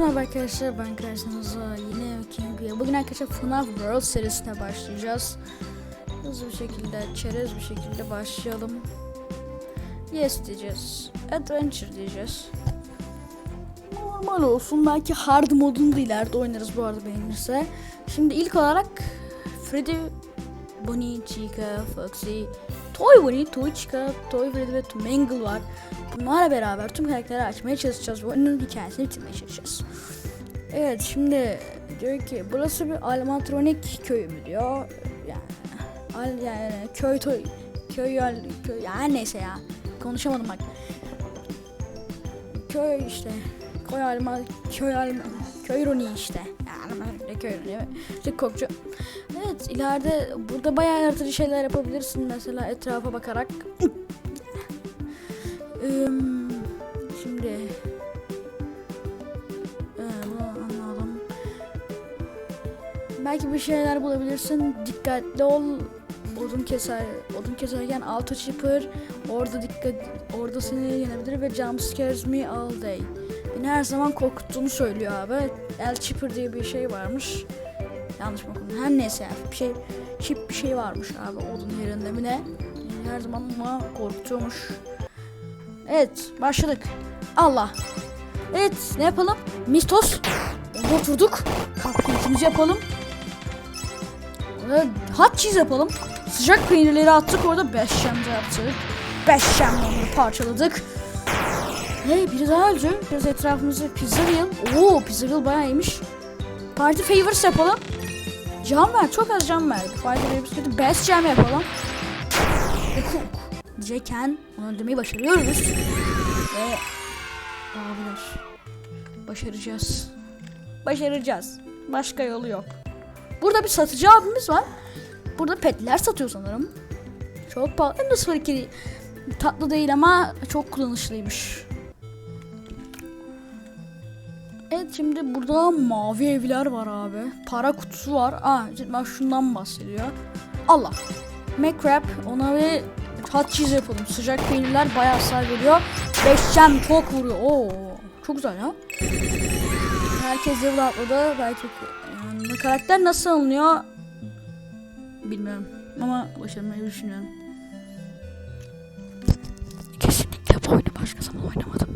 Herkese merhaba arkadaşlar ben karşınızda yine King Bugün arkadaşlar FNAF World serisine başlayacağız. Hızlı bir şekilde, çerez bir şekilde başlayalım. Yes diyeceğiz Adventure diyeceğiz. Normal olsun belki hard modunu da ileride oynarız bu arada beğenirse. Şimdi ilk olarak Freddy, Bonnie, Chica, Foxy, Toy Bonnie, Toy Chica, Toy Freddy ve Mangle var Bunlarla beraber tüm karakteri açmaya çalışacağız ve oyunun hikayesini bitirmeye çalışacağız. Evet şimdi diyor ki burası bir animatronik köyü mü diyor. Yani, al, yani köy toy köy köy yani neyse ya konuşamadım bak. Köy işte köy alma köy alma köy ironi işte. Yani köy ironi. İşte korkcu. Evet ileride burada bayağı yaratıcı şeyler yapabilirsin mesela etrafa bakarak. Im, şimdi Ee, anladım. Belki bir şeyler bulabilirsin. Dikkatli ol. Odun keser. Odun keserken auto chipper orada dikkat orada seni yenebilir ve jump scares me all day. Beni her zaman korkuttuğunu söylüyor abi. El chipper diye bir şey varmış. Yanlış mı okudum? Her neyse bir şey chip bir şey varmış abi odun yerinde mi ne? Her zaman ama korkutuyormuş. Evet başladık. Allah. Evet ne yapalım? Mistos. Oturduk. Kapkültümüzü yapalım. Orada hot cheese yapalım. Sıcak peynirleri attık orada beşşemde yaptık. Beşşemde onu parçaladık. Hey biri daha öldü. Biraz etrafımızı Pizzaville. Oo Pizzaville bayağı iyiymiş. Party favors yapalım. Cam ver çok az cam ver. Party favors kötü. Best jam yapalım. Ve Diyecekken onu öldürmeyi başarıyoruz. Ve Olabilir. Başaracağız. Başaracağız. Başka yolu yok. Burada bir satıcı abimiz var. Burada petler satıyor sanırım. Çok pahalı. De 02 tatlı değil ama çok kullanışlıymış. Evet şimdi burada mavi evler var abi. Para kutusu var. Aa bak şundan bahsediyor. Allah. McCrab ona bir hot cheese yapalım. Sıcak peynirler bayağı hasar veriyor. Beşcem çok vuruyor. Oo, çok güzel ya. Herkes level atladı. Belki yani karakter nasıl alınıyor bilmiyorum. Ama başarmayı düşünüyorum. Kesinlikle bu oyunu başka zaman oynamadım.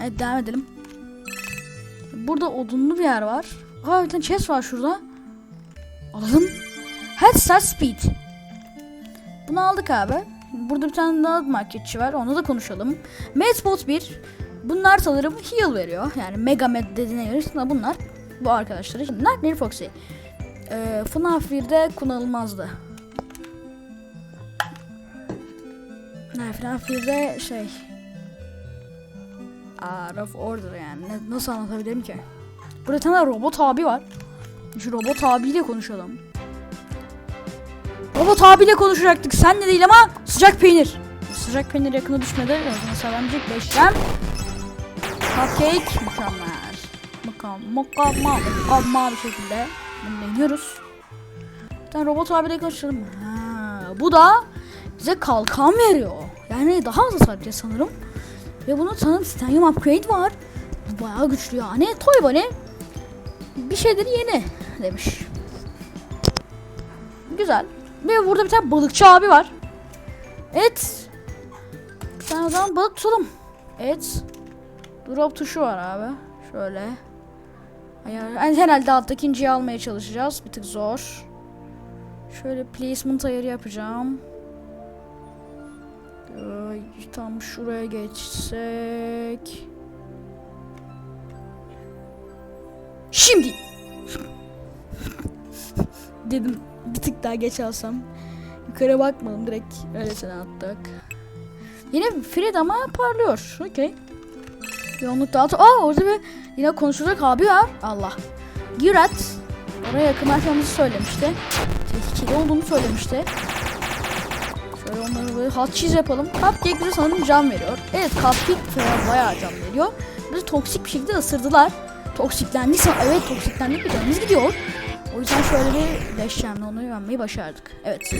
Evet devam edelim. Burada odunlu bir yer var. Aa bir tane chest var şurada. Alalım. Head start speed. Bunu aldık abi. Burada bir tane daha marketçi var. Onu da konuşalım. Medspot 1. Bunlar sanırım heal veriyor. Yani Mega Med dediğine göre bunlar bu arkadaşları. Şimdi Neri Foxy. Ee, FNAF 1'de kullanılmazdı. FNAF 1'de şey Out of order yani. Ne- nasıl anlatabilirim ki? Burada tane robot abi var. Şu robot abiyle konuşalım. Robot abiyle konuşacaktık. Sen de değil ama sıcak peynir. Sıcak peynir yakına düşmedi. O zaman sağlanacak beşlem. Cupcake mükemmel. Mükemmel. Mükemmel. Bir şekilde. Bunu deniyoruz. Bir robot abiyle konuşalım. Ha, bu da bize kalkan veriyor. Yani daha az hasar sanırım. Ve bunun sanırım titanium upgrade var. Bu bayağı güçlü yani. Toy Bunny bir şeyleri yeni demiş. Güzel. Ve burada bir tane balıkçı abi var. Evet. Tane o zaman balık tutalım. Evet. Drop tuşu var abi. Şöyle. Yani herhalde alttaki inciyi almaya çalışacağız. Bir tık zor. Şöyle placement ayarı yapacağım. Tam şuraya geçsek. Şimdi. Dedim bir tık daha geç alsam. Yukarı bakmadım direkt öylesine attık. Yine Fred ama parlıyor. Okey. Yoğunluk dağıtı. Aa orada bir yine konuşacak abi var. Allah. Girat oraya yakınlaşmamızı söylemişti. Tehlikeli olduğunu söylemişti. Şöyle onları böyle hot cheese yapalım. Cupcake bize sanırım can veriyor. Evet cupcake falan bayağı can veriyor. Bizi toksik bir şekilde ısırdılar. Toksiklendiyse evet toksiklendik ve canımız gidiyor. O yüzden şöyle bir leşlemle onu yenmeyi başardık. Evet.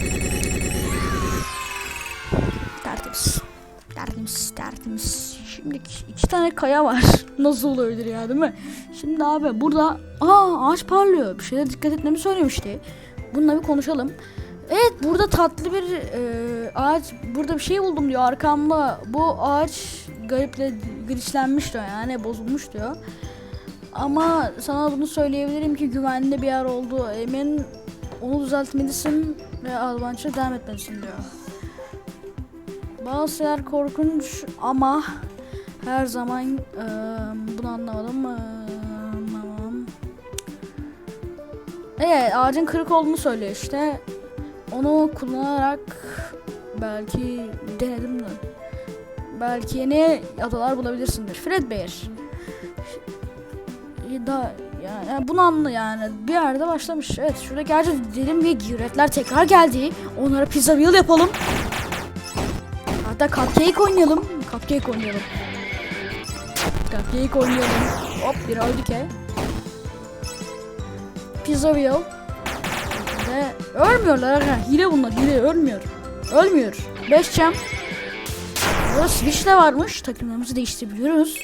Tertemiz. Tertemiz, tertemiz. Şimdi iki, tane kaya var. Nasıl olabilir ya değil mi? Şimdi abi burada aa ağaç parlıyor. Bir şeye dikkat etmemi söylemişti. Bununla bir konuşalım. Evet burada tatlı bir e, ağaç burada bir şey buldum diyor arkamda. Bu ağaç gariple glitchlenmiş diyor yani bozulmuş diyor. Ama sana bunu söyleyebilirim ki güvenli bir yer olduğu emin. Onu düzeltmelisin ve Albanca devam etmelisin diyor. Bazı şeyler korkunç ama her zaman eee, bunu anlamadım. Eee, tamam. Evet ağacın kırık olduğunu söylüyor işte. Onu kullanarak belki denedim de. Belki yeni adalar bulabilirsindir. Fredbear. Da yani, yani bunu anla yani bir yerde başlamış. Evet şurada gerçi dedim ve giretler tekrar geldi. Onlara pizza wheel yapalım. Hatta cupcake oynayalım. Cupcake oynayalım. Cupcake oynayalım. Hop bir öldük he. Pizza wheel. Ve ölmüyorlar ha. Hile bunlar hile ölmüyor. Ölmüyor. 5 cam. Burada switch de varmış. Takımlarımızı değiştirebiliyoruz.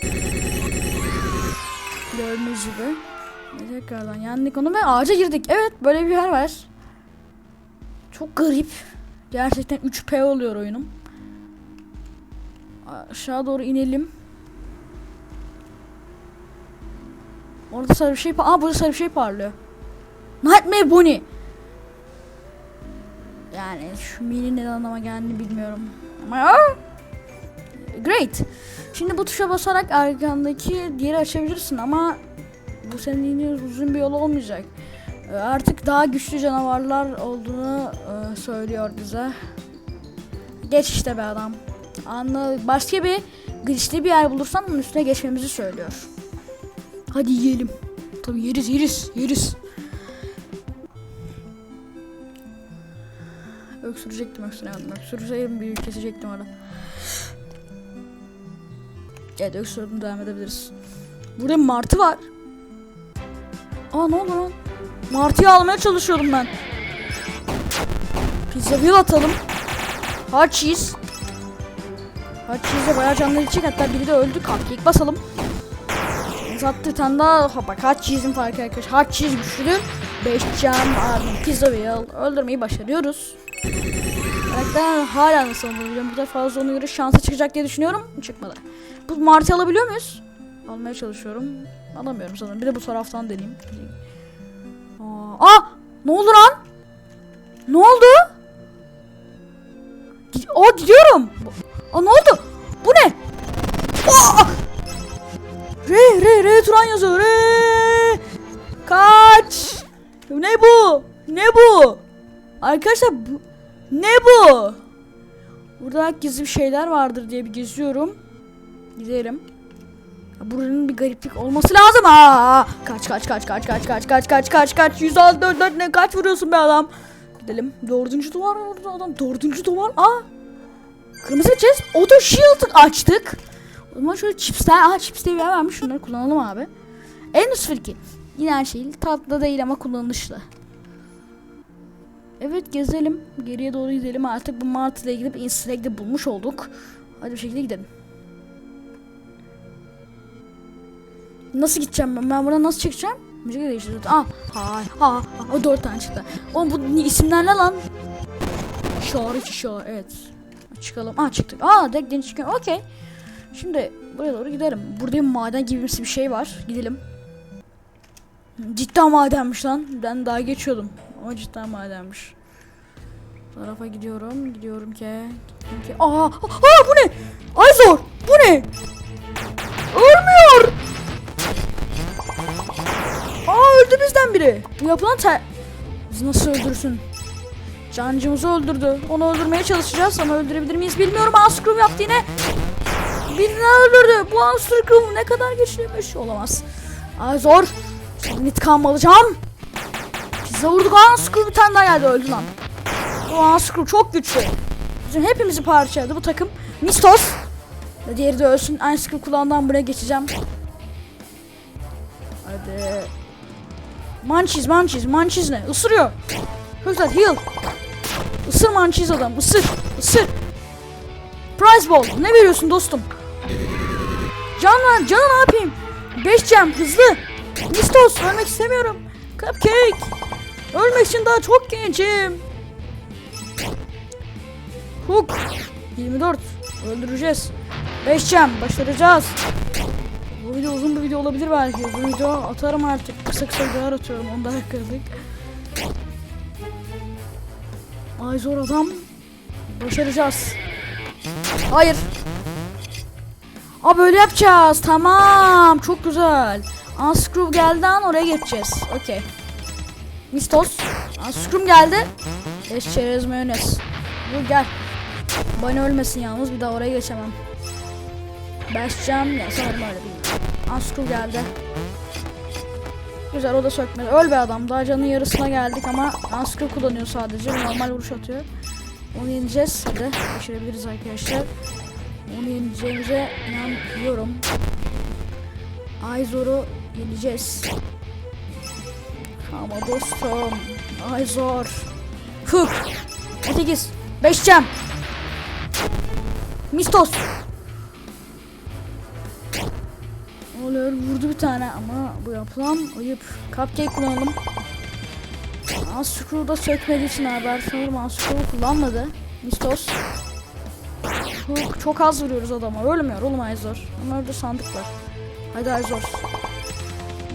Gördüğünüz gibi. Tekrardan yendik onu ve ağaca girdik. Evet böyle bir yer var. Çok garip. Gerçekten 3P oluyor oyunum. Aşağı doğru inelim. Orada sarı bir şey pa- Aa burada sarı bir şey parlıyor. Nightmare Bunny. Yani şu mini neden anlama geldiğini bilmiyorum. Ama! Great. Şimdi bu tuşa basarak arkandaki diğeri açabilirsin ama bu senin yine uzun bir yol olmayacak. Ee, Artık daha güçlü canavarlar olduğunu e, söylüyor bize. Geç işte be adam. Anla başka bir glitchli bir yer bulursan onun üstüne geçmemizi söylüyor. Hadi yiyelim. Tabii yeriz yeriz yeriz. Öksürecektim öksüremedim. Öksürseydim bir kesecektim orada. Evet öksürdüm devam edebiliriz. Burada martı var. Aa ne oldu lan? Martıyı almaya çalışıyordum ben. Pizza wheel atalım. Hot cheese. Hot cheese'e bayağı canlı gidecek hatta biri de öldü. Cupcake basalım. Zattı tane daha ha, bak hot cheese'in farkı arkadaşlar. Hot cheese güçlü. 5 can pizza wheel öldürmeyi başarıyoruz. Karakter hala nasıl olabilirim? Bu fazla ona göre şansa çıkacak diye düşünüyorum. Çıkmadı. Bu martı alabiliyor muyuz? Almaya çalışıyorum. Alamıyorum sanırım. Bir de bu taraftan deneyeyim. Aa! Ne oldu lan? Ne oldu? Aa gidiyorum. Aa ne oldu? Bu ne? Aa! Re re re Turan yazıyor. Re. Kaç. Ne bu? Ne bu? Arkadaşlar bu ne bu? Burada gizli bir şeyler vardır diye bir geziyorum. Gidelim. Ya Buranın bir gariplik olması lazım. Aa, kaç kaç kaç kaç kaç kaç kaç kaç kaç kaç 106 4 4 ne kaç vuruyorsun be adam? Gidelim. Dördüncü duvar var orada adam. Dördüncü duvar. Aa. Kırmızı chest. Auto shield açtık. O zaman şöyle chipsler. Aa chips diye bir varmış. Şunları kullanalım abi. En 02. Yine her şey tatlı değil ama kullanışlı. Evet gezelim. Geriye doğru gidelim. Artık bu Martı ile gidip de bulmuş olduk. Hadi bir şekilde gidelim. Nasıl gideceğim ben? Ben buradan nasıl çıkacağım? Müzik değişti zaten. Ah, ha, ha, o dört tane çıktı. Oğlum bu isimler ne lan? Şar içi şar, evet. Çıkalım. Ah çıktık. Aa direkt deniz çıkıyor. Okey. Şimdi buraya doğru gidelim. Burada bir maden gibi bir şey var. Gidelim. Cidden madenmiş lan. Ben daha geçiyordum. Ama cidden madenmiş. Tarafa gidiyorum. Gidiyorum ki. Gidiyorum ki. Aa, aa bu ne? Ay zor. Bu ne? Ölmüyor. Aa öldü bizden biri. Bu yapılan te... Bizi nasıl öldürsün? Cancımızı öldürdü. Onu öldürmeye çalışacağız ama öldürebilir miyiz bilmiyorum. Unscrew yaptı yine. Birini öldürdü. Bu Unscrew ne kadar güçlüymüş. Olamaz. Ay zor. Senin intikam alacağım. Pizza vurduk. Bir tane daha geldi öldü lan. Bu Unscrew çok güçlü. Bizim hepimizi parçaladı bu takım. Mistos. Diğeri de ölsün. Unscrew kulağından buraya geçeceğim. Hadi. Munchies, munchies, munchies ne? Isırıyor. Çocuklar heal. Isır munchies adam, ısır, ısır. Prize ball. Ne veriyorsun dostum? Can lan canı ne yapayım? 5 cam hızlı. Mistos ölmek istemiyorum. Cupcake. Ölmek için daha çok gencim. Hook. 24. Öldüreceğiz. 5 cam başaracağız. Bu video uzun bir video olabilir belki. Bu video atarım artık. Kısa kısa videolar atıyorum 10 dakikalık. Ay zor adam. Başaracağız. Hayır. Aa böyle yapacağız. Tamam. Çok güzel. Unscrew geldi an oraya geçeceğiz. Okey. Mistos. Unscrew geldi. Beş çerez mayonez. Dur gel. Bana ölmesin yalnız bir daha oraya geçemem. Beşcam ya sanırım öyle değil. Unscrew geldi. Güzel o da sökmedi. Öl be adam. Daha canın yarısına geldik ama Unscrew kullanıyor sadece. Normal vuruş atıyor. Onu yeneceğiz. Hadi başarabiliriz arkadaşlar. Onu yeneceğimize inanıyorum. Ayzor'u yeneceğiz. Ama dostum. Ayzor. Hook. 8. 5 cam. Mistos. Olur vurdu bir tane ama bu yapılan ayıp. Cupcake kullanalım. Unscrew'da sökmediği için haber sanırım Unscrew'u kullanmadı. Mistos. Çok, çok az vuruyoruz adama. Ölmüyor oğlum Ayzor. Ama orada sandık var. Hadi Ayzor.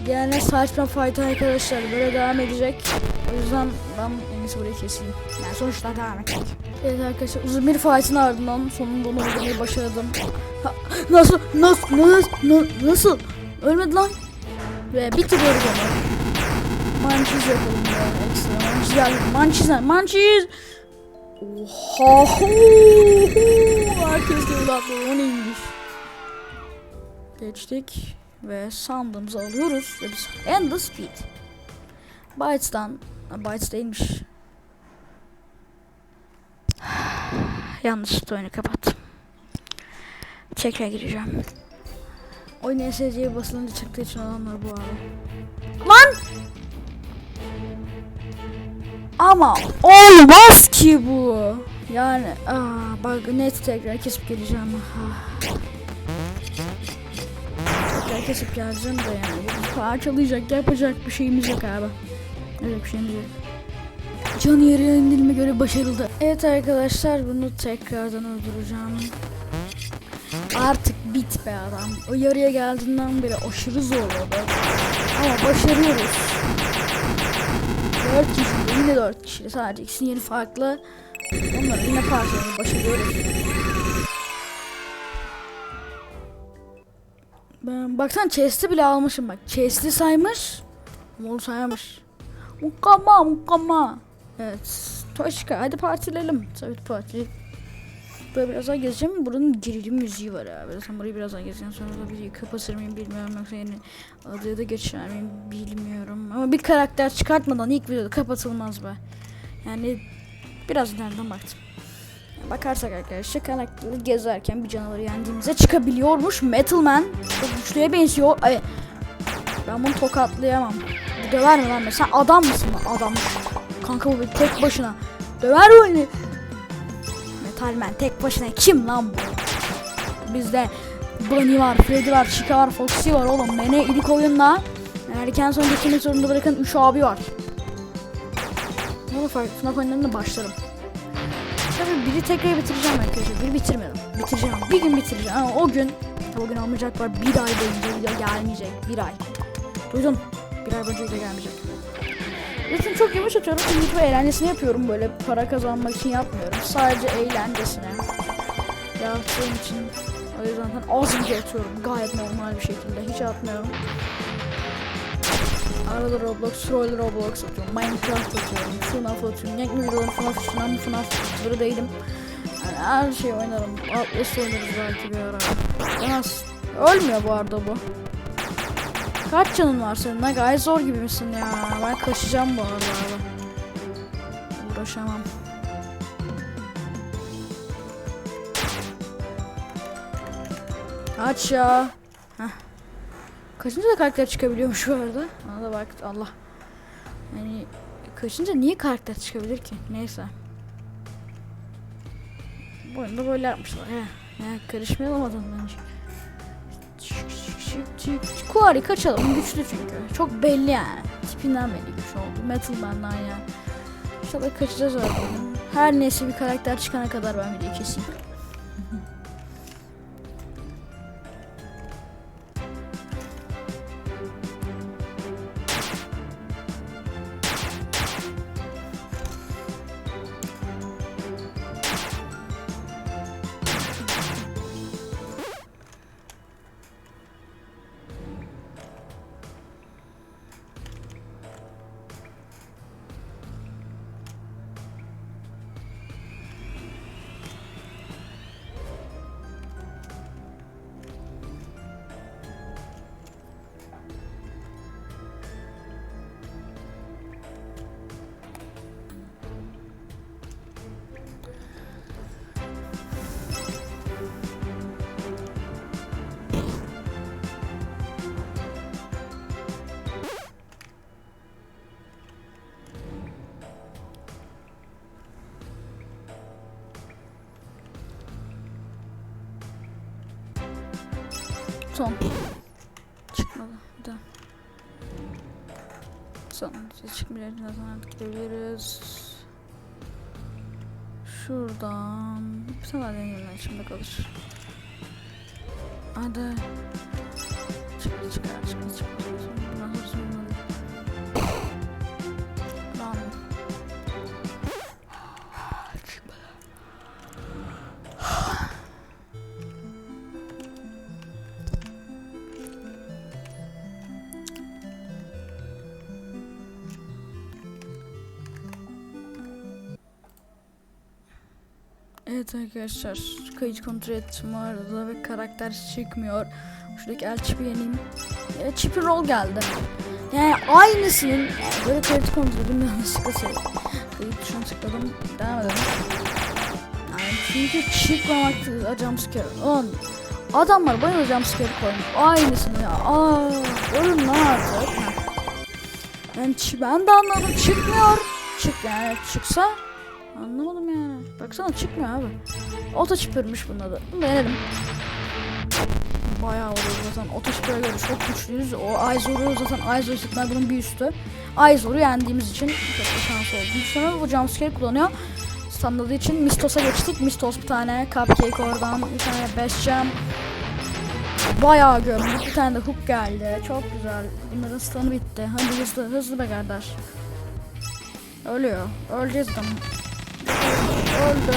Yani saçma fight arkadaşlar. Böyle devam edecek. O yüzden ben en iyisi burayı keseyim. Yani sonuçta devam edecek. Evet arkadaşlar uzun bir fight'ın ardından sonunda onu öldürmeyi başardım. Ha, nasıl, nasıl, nasıl, na- nasıl? Ölmedi lan. Ve bitiriyoruz onu. Manchiz yapalım ya. Ekstra manchiz geldi. Manchiz ne? Manchiz. Oha. Herkes de ulandı. O neymiş? Geçtik. Ve sandığımızı alıyoruz. Ve biz end the speed. Bytes'tan. Ha, Bytes değilmiş. Yanlışlıkla oyunu kapattım. Tekrar gireceğim. Oyun ESC'ye basılınca çıktığı için olanlar bu abi. Lan! Ama olmaz ki bu. Yani aa, bak net tekrar kesip geleceğim. Ah. Kesip geleceğim de yani. Parçalayacak yapacak bir şeyimiz yok abi. Öyle bir şeyimiz yok. Can yeri indirime göre başarıldı. Evet arkadaşlar bunu tekrardan öldüreceğim. Artık bit be adam. O yarıya geldiğinden beri aşırı zorladı. Ama başarıyoruz. 4 kişi yine 4 kişi sadece ikisinin yeri farklı. Onları yine parçalamayı başarıyoruz. Ben baksana chest'i bile almışım bak. Chest'i saymış. Ama onu saymamış. Mukama mukama. Evet. Toşka hadi partileyelim. Tabii parti. Böyle biraz daha gezeceğim. Buranın gerilim müziği var abi. Zaten burayı biraz daha gezeceğim. Sonra da videoyu kapatır mıyım bilmiyorum. Yoksa yeni adaya da geçer miyim bilmiyorum. Ama bir karakter çıkartmadan ilk videoda kapatılmaz be. Yani biraz nereden baktım. Bakarsak arkadaşlar karakteri gezerken bir canavarı yendiğimize çıkabiliyormuş. Metal Man çok güçlüye benziyor. Ay, ben bunu tokatlayamam. Bu döver mi lan? be? Sen adam mısın lan? Adam. Kanka bu tek başına. Döver mi? Metal Man tek başına kim lan bu? Bizde Bunny var, Freddy var, Chica var, Foxy var oğlum. Beni ilk oyunda erken son geçirmek zorunda bırakan 3 abi var. Bunu fark FNAF oyunlarına başlarım. Tabii biri tekrar bitireceğim arkadaşlar. Biri bitirmedim. Bitireceğim. Bir gün bitireceğim. Ama o gün o gün olmayacak var. Bir ay boyunca video gelmeyecek. Bir ay. Duydun? Bir ay boyunca video gelmeyecek. Zaten çok yavaş atıyorum çünkü eğlencesini yapıyorum böyle para kazanmak için yapmıyorum. Sadece eğlencesine yaptığım için o yüzden az video atıyorum gayet normal bir şekilde hiç atmıyorum. Arada Roblox, Troll Roblox atıyorum, Minecraft atıyorum, FNAF atıyorum. Yakın videolarım FNAF ben bu FNAF değilim. Yani her şeyi oynarım. Outlast oynarız belki bir ara. Yalnız ölmüyor bu arada bu. Kaç canın var senin? Ne gayet zor gibi misin ya? Ben kaçacağım bu arada. Uğraşamam. Aç ya. Heh. Kaçıncı da karakter çıkabiliyormuş bu arada? Ona da bak Allah. Yani kaçıncı niye karakter çıkabilir ki? Neyse. Bu oyunda böyle yapmışlar. He. Ya karışmayalım adam bence. Kuari kaçalım güçlü çünkü. Çok belli yani. Tipinden belli güç oldu. Metal benden ya. İnşallah kaçacağız abi. Her neyse bir karakter çıkana kadar ben videoyu keseyim. Son. Çıkmadı. Bir daha. Son. Çıkmayacak. Zaten artık gidebiliriz. Şuradan. Tane daha deneyelim. içimde kalır. Hadi. Evet arkadaşlar kayıt kontrol ettim arada ve karakter çıkmıyor. Şuradaki el çipi yeneyim. E, çipi rol geldi. Yani aynısının yani böyle kayıt kontrol edeyim yanlışlıkla şey. Kayıt tuşuna tıkladım. Devam edelim. Yani çünkü çıkmamakta jumpscare. Lan adamlar bayağı jumpscare koymuş. Aynısını ya. Aa, ölüm lan artık. Yani ben de anladım çıkmıyor. Çık yani çıksa. Baksana çıkmıyor abi. Oto çipörmüş bunun adı. Bunu Denedim. Bayağı oluyor zaten. Oto çipöre göre çok güçlüyüz. O Aizoru zaten Aizoru sıklar bunun bir üstü. Aizoru yendiğimiz için çok da şans oldu. Sonra bu jumpscare kullanıyor. Standardı için Mistos'a geçtik. Mistos bir tane. Cupcake oradan. Bir tane Best Jam. Bayağı gömdük. Bir tane de hook geldi. Çok güzel. Bunların stun'ı bitti. Hadi hızlı hızlı be kardeş. Ölüyor. Öleceğiz de. Öldü.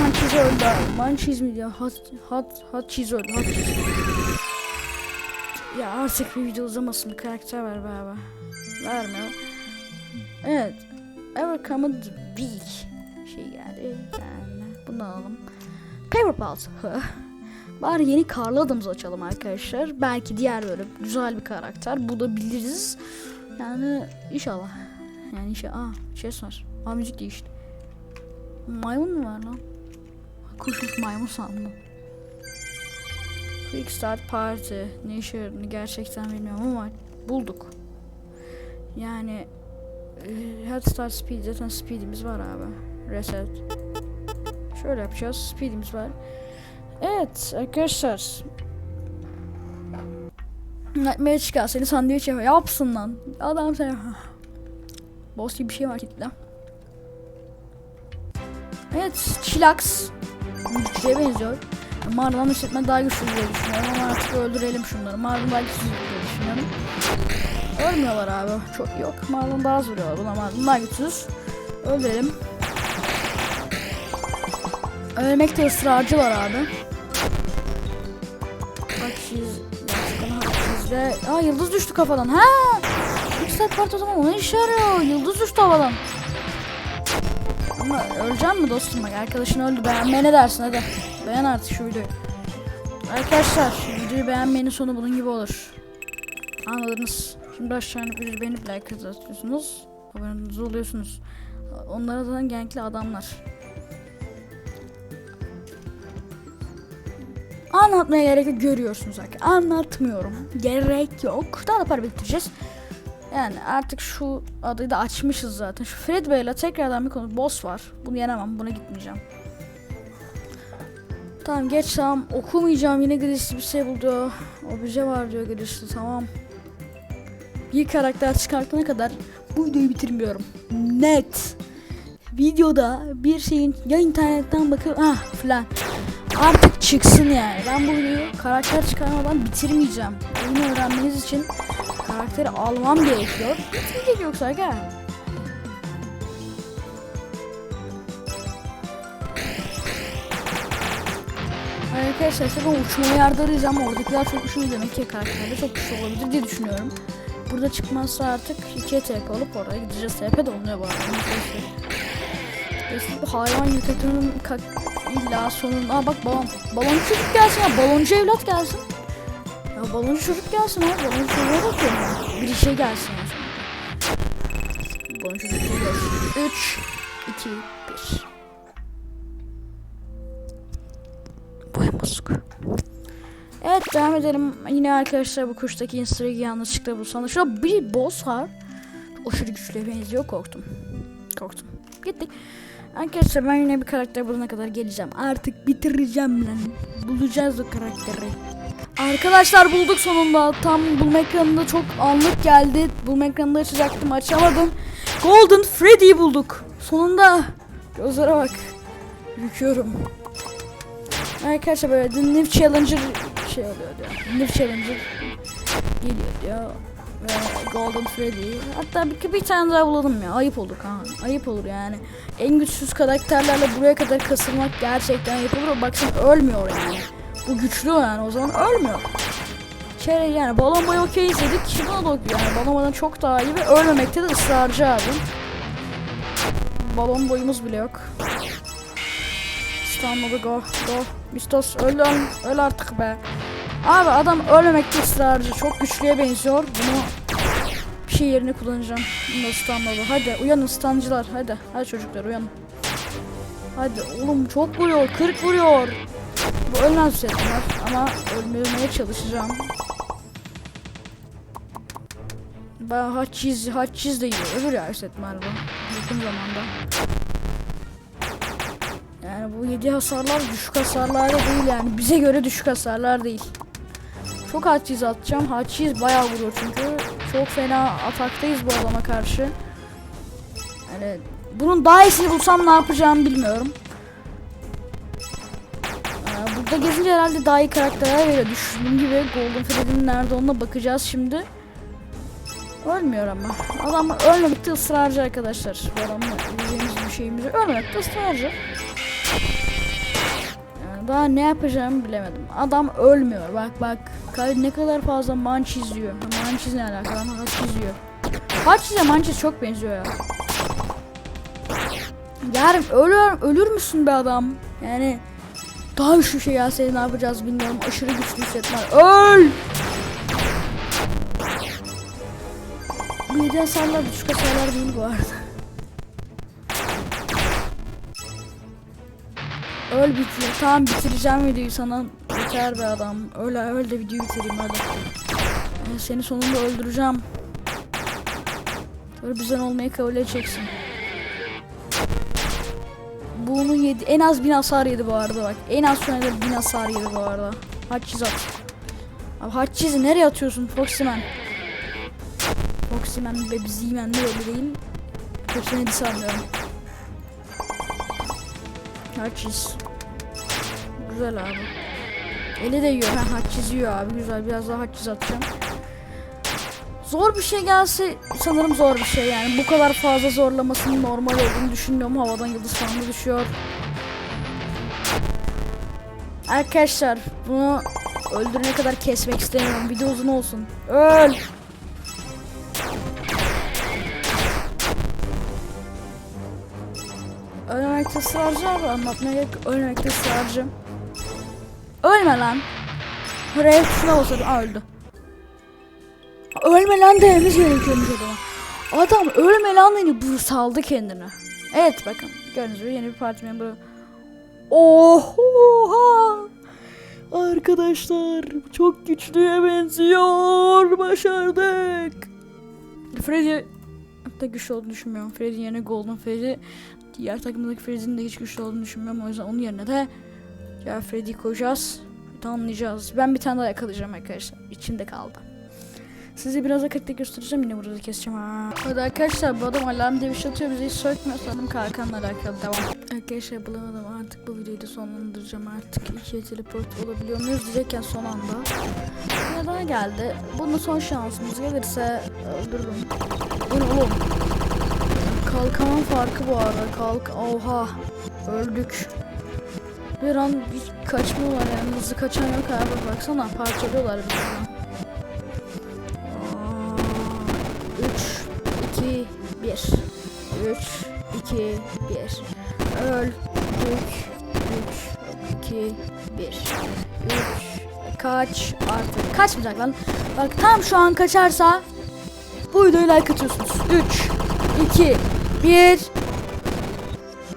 Manchiz öldü. Manchiz mi diyor? Hot, hot, hot cheese öldü. Hot cheese. Ya artık bir video uzamasın. Bir karakter ver be abi. Vermiyor. Evet. Evercommon Week. Şey geldi. Yani bunu alalım. Paper Pulse. Bari yeni karlı adımızı açalım arkadaşlar. Belki diğer bölüm güzel bir karakter bulabiliriz. Yani inşallah. Yani inşallah. Aa chest var. Aa müzik değişti. Maymun mu var lan? Kuşmuş maymun sandım. Quick Start Party. Ne işe yaradığını gerçekten bilmiyorum ama bulduk. Yani e, Head Start Speed zaten speedimiz var abi. Reset. Şöyle yapacağız. Speedimiz var. Evet arkadaşlar. Nightmare çıkar seni sandviç yapıyor. Yapsın lan. Adam sen. Boss gibi bir şey var kitle. Evet, Chillax. Güçlüye benziyor. Marlon işletme daha güçlü diye düşünüyorum ama artık öldürelim şunları. Marlon daha güçlü diye düşünüyorum. Ölmüyorlar abi. Çok yok. Marlon daha az vuruyorlar. Buna Marlon daha güçsüz. Öldürelim. Ölmekte ısrarcılar abi. Bak siz... Sizde... Aa yıldız düştü kafadan. Ha! Yüksel part o zaman ona işe yarıyor. Yıldız düştü havadan. Ama öleceğim mi dostum bak arkadaşın öldü beğenmeye ne dersin hadi. Beğen artık şu videoyu. Arkadaşlar videoyu beğenmeyenin sonu bunun gibi olur. Anladınız. Şimdi aşağıya videoyu beğenip like atıyorsunuz. Aboneniz oluyorsunuz. Onlara zaten genkli adamlar. Anlatmaya gerek yok görüyorsunuz. Anlatmıyorum. Gerek yok. Daha da para biriktireceğiz. Yani artık şu adayı da açmışız zaten. Şu Fred Bey'le tekrardan bir konu boss var. Bunu yenemem. Buna gitmeyeceğim. Tamam geç tamam okumayacağım yine Grisli bir şey buldu. Obje var diyor Grisli tamam. Bir karakter çıkartana kadar bu videoyu bitirmiyorum. Net. Videoda bir şeyin ya internetten bakıp ah falan artık çıksın yani. Ben bu videoyu karakter çıkarmadan bitirmeyeceğim. Oyunu öğrenmeniz için karakteri almam gerekiyor. Bitmeyecek yoksa gel. Arkadaşlar ben uçmaya yardı arayacağım. Oradakiler çok güçlü demek ki karakterde çok güçlü olabilir diye düşünüyorum. Burada çıkmazsa artık 2'ye TP alıp oraya gideceğiz. TP de olmuyor bu arada. Eski bu hayvan yükletirinin illa sonunda... Aa bak balon. Baloncu gelsin ya. Baloncu evlat gelsin. Ya baloncu çocuk gelsin abi. Baloncu çocuğa bakıyorum. Bir şey gelsin. Baloncu çocuk gelsin. 3, 2, 1. Boyamazlık. Evet devam edelim. Yine arkadaşlar bu kuştaki easter egg'i yanlışlıkla bulsanız. Şurada bir boss var. Aşırı güçlüye benziyor. Korktum. Korktum. Gittik. Arkadaşlar ben yine bir karakter bulana kadar geleceğim. Artık bitireceğim lan. Bulacağız o karakteri. Arkadaşlar bulduk sonunda. Tam bulma ekranında çok anlık geldi. Bulma ekranında açacaktım açamadım. Golden Freddy'yi bulduk. Sonunda. Gözlere bak. Büküyorum. Arkadaşlar böyle The New Challenger şey oluyor diyor. New Challenger geliyor diyor. Ve Golden Freddy. Hatta bir, bir tane daha bulalım ya. Ayıp olur ha. Ayıp olur yani. En güçsüz karakterlerle buraya kadar kasılmak gerçekten ayıp olur. Baksana ölmüyor yani. Bu güçlü yani o zaman ölmüyor. Şey yani balon boy okey izledik. Buna da yani. Balon boydan çok daha iyi ve ölmemekte de ısrarcı abi. Balon boyumuz bile yok. Stunladı go go. Mistos öl öl, öl artık be. Abi adam ölmemekte ısrarcı. Çok güçlüye benziyor. Bunu bir şey yerine kullanacağım. Bunu stunladı. Hadi uyanın stancılar. Hadi. Hadi çocuklar uyanın. Hadi oğlum çok vuruyor. 40 vuruyor. Bu ölmez setler ama ölmemeye çalışacağım. Ben haçiz, haçiz de yiyor. Öbür ya setmer bu. Yakın zamanda. Yani bu yedi hasarlar düşük hasarlar da değil yani. Bize göre düşük hasarlar değil. Çok haçiz atacağım. Haçiz bayağı vuruyor çünkü. Çok fena ataktayız bu adama karşı. Yani bunun daha iyisini bulsam ne yapacağımı bilmiyorum. Burada gezince herhalde daha iyi karakterler veriyor. Düşündüğüm gibi Golden Freddy'nin nerede ona bakacağız şimdi. Ölmüyor ama. Adam ölmemekte ısrarcı arkadaşlar. Bu adamla diyeceğimiz bir şeyimiz. Ölmemekte ısrarcı. Yani daha ne yapacağımı bilemedim. Adam ölmüyor. Bak bak. Ne kadar fazla manç izliyor. Manç ne alakalı ama haç izliyor. Haç ile manç çok benziyor ya. Yarın ölür, ölür müsün be adam? Yani daha güçlü şey gelseydi ne yapacağız bilmiyorum. Aşırı güçlü hissetmem. Öl! Bu yedi hasarlar düşük hasarlar değil bu arada. Öl bitir. Tamam bitireceğim videoyu sana. Yeter be adam. Öl öl de videoyu bitireyim hadi. Ee, seni sonunda öldüreceğim. Böyle bizden olmayı kabul edeceksin. Bunu yedi. En az bin hasar yedi bu arada bak. En az şu anda bin hasar yedi bu arada. Haçiz at. Abi Haçiz'i nereye atıyorsun Foxyman? Foxyman ve Bziman de öyle değil. Hepsini sanmıyorum. Haçiz. Güzel abi. Eli de yiyor. Ha haçiz yiyor abi. Güzel. Biraz daha haçiz atacağım. Zor bir şey gelse sanırım zor bir şey yani. Bu kadar fazla zorlamasının normal olduğunu düşünmüyorum. Havadan yıldız falan düşüyor. Arkadaşlar bunu öldürene kadar kesmek istemiyorum. Video uzun olsun. Öl. Ölmemekte ısrarcı abi anlatmaya gerek. Ölmemekte ısrarcı. Ölme lan. Buraya tuşuna basarım. Aa, öldü. Ölme lan dememiz gerekiyormuş adama. Adam ölme lan dedi bu saldı kendini. Evet bakın gördüğünüz gibi yeni bir parti memuru. Oha! Arkadaşlar çok güçlüye benziyor. Başardık. Freddy hatta güçlü olduğunu düşünmüyorum. Freddy yerine Golden Freddy. Diğer takımdaki Freddy'nin de hiç güçlü olduğunu düşünmüyorum. O yüzden onun yerine de Ya Freddy'yi koyacağız. Anlayacağız. Ben bir tane daha yakalayacağım arkadaşlar. İçimde kaldı. Size biraz akıkta göstereceğim yine burada keseceğim ha. Hadi arkadaşlar bu adam alarm bir şey bizi hiç sökmüyor sanırım kalkanla alakalı devam. Arkadaşlar bulamadım artık bu videoyu da sonlandıracağım artık ikiye teleport olabiliyor muyuz diyecekken son anda. Bir daha geldi. Bunun son şansımız gelirse öldürürüm. Bu ne? Kalkanın farkı bu arada kalk oha öldük. Bir an hiç kaçmıyorlar yani hızlı kaçan yok abi baksana parçalıyorlar bizi. 3 2 1 Öldük 3 2 1 3 Kaç artık? Kaçmayacak lan. Bak tam şu an kaçarsa Bu videoyu like atıyorsunuz. 3 2 1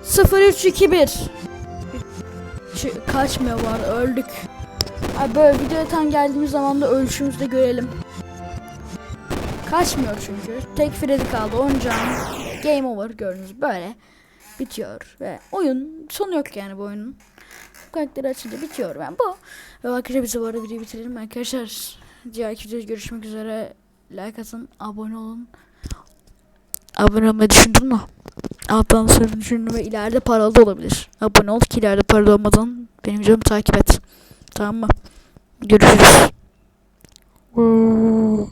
0 3 2 1 Ç- Kaçmıyor var öldük. Abi böyle videoya tam geldiğimiz zaman da ölüşümüzü de görelim Kaçmıyor çünkü. Tek Freddy kaldı. Oyuncağın game over gördüğünüz böyle bitiyor ve oyun sonu yok yani bu oyunun. Bu karakteri açınca bitiyor ben bu. Ve arkadaşlar biz bu arada videoyu bitirelim arkadaşlar. Diğer videoda görüşmek üzere. Like atın, abone olun. Abone olmayı düşündüm mü? Alttan sonra düşündüm ve ileride paralı da olabilir. Abone ol ki ileride paralı olmadan benim videomu takip et. Tamam mı? Görüşürüz.